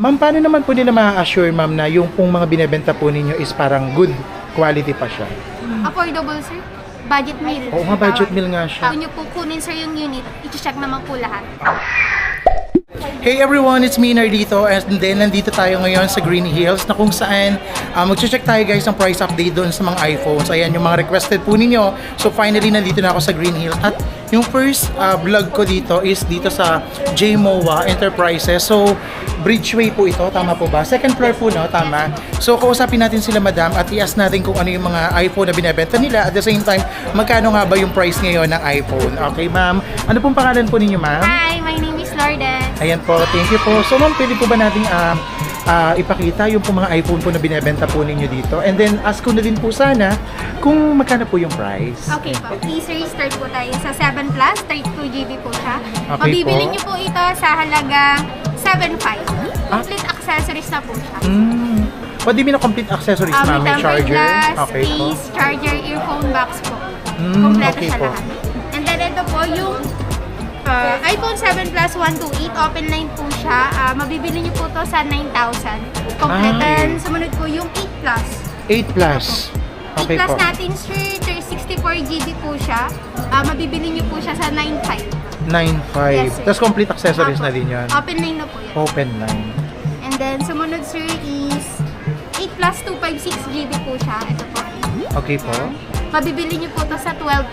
Ma'am, paano naman po nila ma-assure, ma'am, na yung pong mga binebenta po ninyo is parang good quality pa siya? Affordable, sir. Budget meal. Oo nga, budget meal nga siya. Kung nyo po kunin, sir, yung unit, i-check naman po lahat. Hey everyone, it's me Nardito and then nandito tayo ngayon sa Green Hills na kung saan uh, mag-check tayo guys ng price update doon sa mga iPhones. Ayan yung mga requested po ninyo. So finally nandito na ako sa Green Hills at yung first uh, vlog ko dito is dito sa JMOA Enterprises. So Bridgeway po ito, tama po ba? Second floor po no, tama. So kausapin natin sila madam at i-ask natin kung ano yung mga iPhone na binebenta nila. At the same time, magkano nga ba yung price ngayon ng iPhone? Okay ma'am, ano pong pangalan po ninyo ma'am? Hi, my name is Lourdes. Ayan po, thank you po. So ma'am, pwede po ba nating um, ah, ipakita yung po mga iPhone po na binebenta po ninyo dito? And then ask ko na din po sana kung magkano po yung price. Okay po. T-Series start po tayo sa 7 Plus, 32GB po siya. Okay Mabibili po. nyo po ito sa halagang 7.5. Ah. Complete accessories na po siya. Mm. What do you mean na complete accessories, Um, ma'am? may charger? glass, Okay po. case, charger, earphone box po. Mm, Kompleto okay siya po. lahat. And then ito po yung uh, iPhone 7 Plus 128, open line po siya. Ah, mabibili niyo po to sa 9,000. Kompleto. Ah, Sumunod po yung 8 Plus. 8 plus. 8 Okay Plus po. natin, sir, 64GB po siya. Ah, mabibili niyo po siya sa 9,500. 9.5. Yes, sir. Tapos complete accessories Apo. na din yan. Open line na po yan. Open line. And then, sumunod, sir, is 8 Plus 256GB po siya. Ito po. Okay po. Mabibili niyo po to sa 12,000.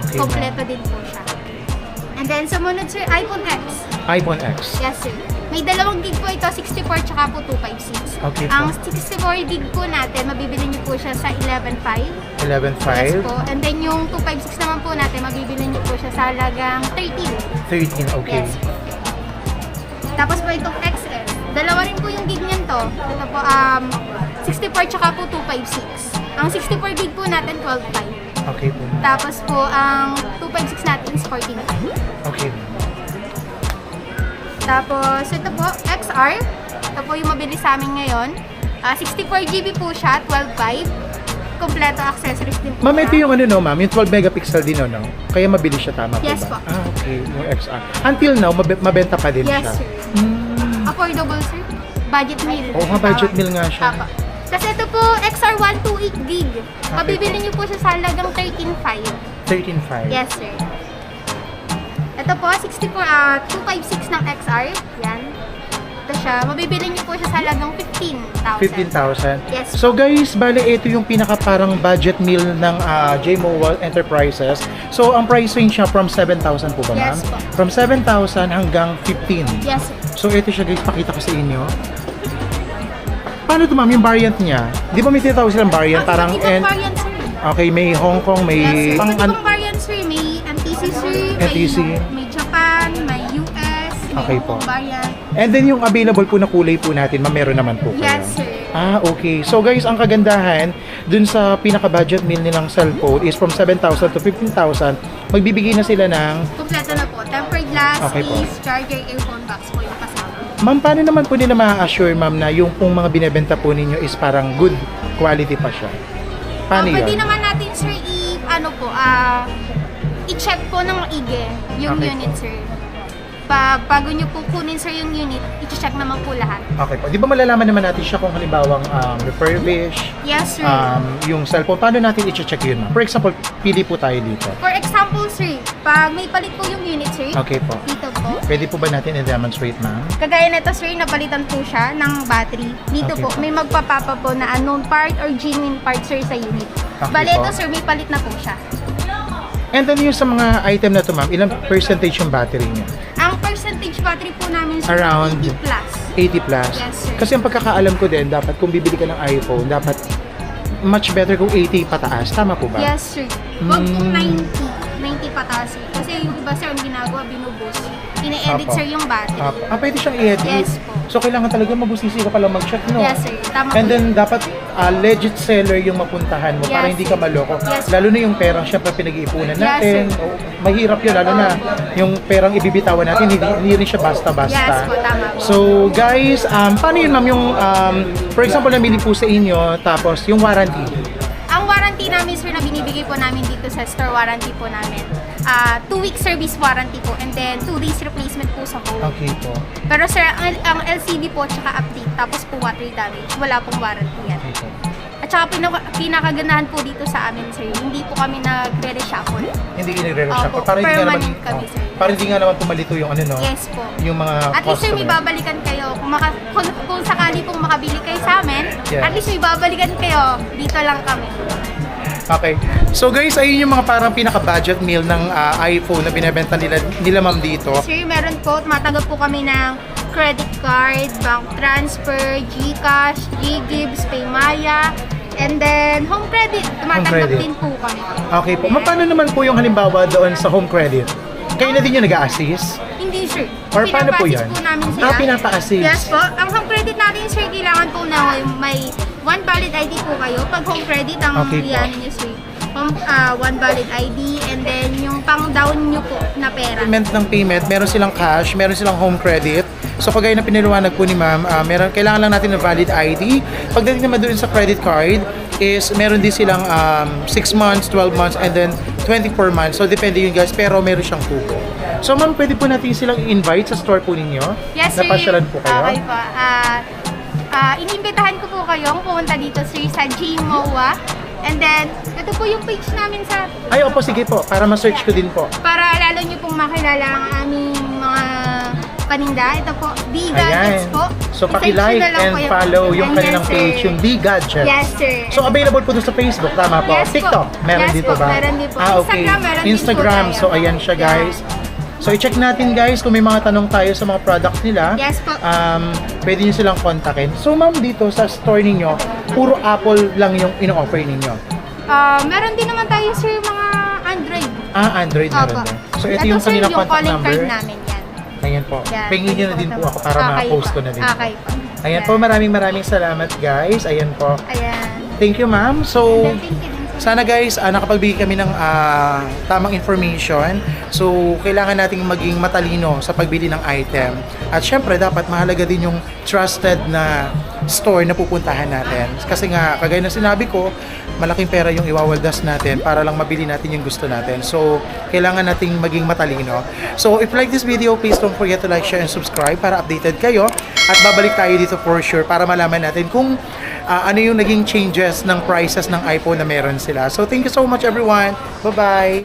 Okay Kompleto din po siya. And then, sumunod sir, iPhone X. iPhone X. Yes sir. May dalawang gig po ito, 64 tsaka po 256. Okay po. Ang 64 gig po natin, mabibili niyo po siya sa 11.5. 11.5. Yes po. And then yung 256 naman po natin, mabibili niyo po siya sa halagang 13. 13. Okay. Yes po. Tapos po itong XS. Dalawa rin po yung gig niyan to. Ito po, um, 64 tsaka po 256. Ang 64 gig po natin, 12.5. Okay po. Tapos po, ang 256 natin is 14.5. Okay. Tapos, ito po, XR. Ito po yung mabili sa amin ngayon. Ah, 64GB po siya, 12.5. Kompleto accessories din po Ma'am, ito yung ano no, ma'am, yung 12 megapixel din no, no? Kaya mabilis siya, tama Yes po ba? po. Ah, okay. Yung XR. Until now, mabe- mabenta pa din Yes, siya. sir. Mm. Affordable, sir. Budget meal. Oo nga, budget meal nga siya. Apo. Tapos ito po, XR 128 gig. Mabibili po. niyo po siya sa halagang 13.5. 13.5. Yes, sir. Ito po, 64, ah, 256 ng XR. Yan. Ito siya. Mabibili niyo po siya sa halagang 15,000. 15,000. Yes. So guys, bale ito yung pinaka parang budget meal ng uh, JMO Enterprises. So ang price range siya from 7,000 po ba ma'am? Yes po. From 7,000 hanggang 15. Yes, sir. So ito siya guys, pakita ko sa inyo. Paano to ma'am yung variant niya? Di ba may tinatawag silang variant? Ah, parang and, variant. Okay, may Hong Kong, may Yes, pang an, ibang variant, sir. May NTC, sir. NTC. May, may Japan, may US, may Okay po. Variant. and then yung available po na kulay po natin, ma'am, meron naman po. kayo. Yes, sir. Ah, okay. So guys, ang kagandahan dun sa pinaka-budget meal nilang cellphone is from 7,000 to 15,000. Magbibigay na sila ng Kompleto na po. Tempered glass, Okay po. case, charger, earphone box po yung kasama. Ma'am, paano naman po nila ma-assure, ma'am, na yung pong mga binebenta po ninyo is parang good quality pa siya? Paano Ah, pwede yun? naman natin, sir, i, ano po, ah, i-check po ng maigi yung Okay unit, sir. Pag bago nyo po kunin, sir, yung unit, i-check naman po lahat. Okay po. Di ba malalaman naman natin siya kung halimbawang um, refurbish, Yes, sir. um, yung cellphone, paano natin i-check yun, ma'am? For example, pili po tayo dito. For example, sir, pag may palit po yung unit, sir, Okay po. dito po, Pwede po ba natin i-demonstrate, ma'am? Kagaya nito sir, napalitan po siya ng battery. Dito Okay po, po. may magpapapa po na unknown part or genuine part sir sa unit. Okay Bale po. ito sir, may palit na po siya. And then yung sa mga item na to, ma'am, ilang percentage yung battery niya? Ang percentage battery po namin sir, Around 80 plus. 80 plus. Yes, sir. Kasi ang pagkakaalam ko din, dapat kung bibili ka ng iPhone, dapat much better kung 80 pataas. Tama po ba? Yes sir. Huwag pong Mm. 90. 90 pataas sir. Kasi yung iba sir, ang ginagawa, binuboost. Ine-edit Apo. sir yung battery. Ah, ah, pwede siyang i-edit. Yes po. So, kailangan talaga mabusisi ka pala mag-check, no? Yes sir, tama And po then, dapat ah, legit seller yung mapuntahan mo para Yes, hindi sir. ka maloko. Yes. Lalo na yung perang syempre pinag-iipunan Yes, natin. sir. O, mahirap yun, lalo na yung perang ibibitawan natin, hindi, hindi rin siya basta-basta. Yes po, tama po. So, guys, um, paano yun, ma'am, yung, um, for example, namili po sa inyo, tapos yung warranty. Ang warranty namin sir na binibigay po namin dito sa store warranty po namin. Ah two week service warranty po and then two days replacement po sa home. Okay po. Pero sir, ang, ang LCD po, tsaka update. Tapos po water damage. Wala pong warranty yan. At saka pinaka, pinakaganahan po dito sa amin, sir, hindi po kami nagre-reshuffle. Hindi kinagre-reshuffle. Opo, Para hindi nga naman, permanent kami, oh, sir. para hindi nga naman pumalito yung ano, no? Yes po. Yung mga At least sir, may customer. babalikan kayo. Kung, maka, kung, kung sakali pong makabili kayo sa amin, Yeah. at least may babalikan kayo. Dito lang kami. Okay. So guys, ayun yung mga parang pinaka-budget meal ng ah, iPhone na binebenta nila, nila ma'am dito. Sir, meron po, tumatanggap po kami ng credit card, bank transfer, GCash, GGives, Paymaya, and then home credit. Tumatanggap credit. din po kami. Okay po. Ma, paano naman po yung halimbawa doon sa home credit? Kayo na din yung nag-a-assist? Hindi, sir. Or paano po Pinapa-assist yan? po namin sila. Ah, pinapa-assist. Yes po. Ang home sir, kailangan po na may one valid ID po kayo. Pag home credit, ang Okay po. yan niyo, sir. Home, ah, one valid ID and then yung pang down nyo po na pera. Payment ng payment, meron silang cash, meron silang home credit. So kagaya na piniliwanag po ni ma'am, ah, meron, kailangan lang natin ng valid ID. Pagdating naman doon sa credit card, is meron din silang um, 6 months, 12 months, and then 24 months. So depende yun guys, pero meron siyang kuko. So ma'am, pwede po natin silang invite sa store po ninyo? Yes, sir. Napasyalan po kayo? Okay po. Ah, ah, inimbitahan ko po kayong pumunta dito, sir, sa GMOA. And then, ito po yung page namin sa Ay, opo, sige po, para ma-search ko din po. para lalo nyo pong makilala ang aming mga paninda. Ito po, D Gadgets Ayan. po. So, paki-like and follow yung kanilang sir. page, yung The Gadgets. Yes, sir. So, available po doon sa Facebook, tama po? Yes po. TikTok, meron Yes dito po, ba? meron din po. Ah, okay. Instagram, meron din po Instagram, tayo. so ayan siya guys. So, i-check natin guys kung may mga tanong tayo sa mga products nila. Yes po. Um, pwede nyo silang kontakin. So, ma'am, dito sa store ninyo, puro Apple lang yung ino-offer ninyo. Ah, meron din naman tayo, sir, mga Android. Ah, Android meron Opo. din. So, ito yung sir, kanilang yung contact calling number. card namin yan. Ayan po. Yan. Pingin nyo na din po ako para Okay ma-post po. ko na din. Okay po. Ayan Yan. po, maraming maraming salamat guys. Ayan po. Ayan. Thank you ma'am. So, thank you. Sana guys, ah, nakapagbigay kami ng ah, tamang information. So, kailangan nating maging matalino sa pagbili ng item. At syempre, dapat mahalaga din yung trusted na store na pupuntahan natin. Kasi nga, kagaya na sinabi ko, malaking pera yung iwawaldas natin para lang mabili natin yung gusto natin. So, kailangan nating maging matalino. So, if you like this video, please don't forget to like, share, and subscribe para updated kayo. At babalik tayo dito for sure para malaman natin kung ah, ano yung naging changes ng prices ng iPhone na meron sila. So, thank you so much everyone. Bye-bye!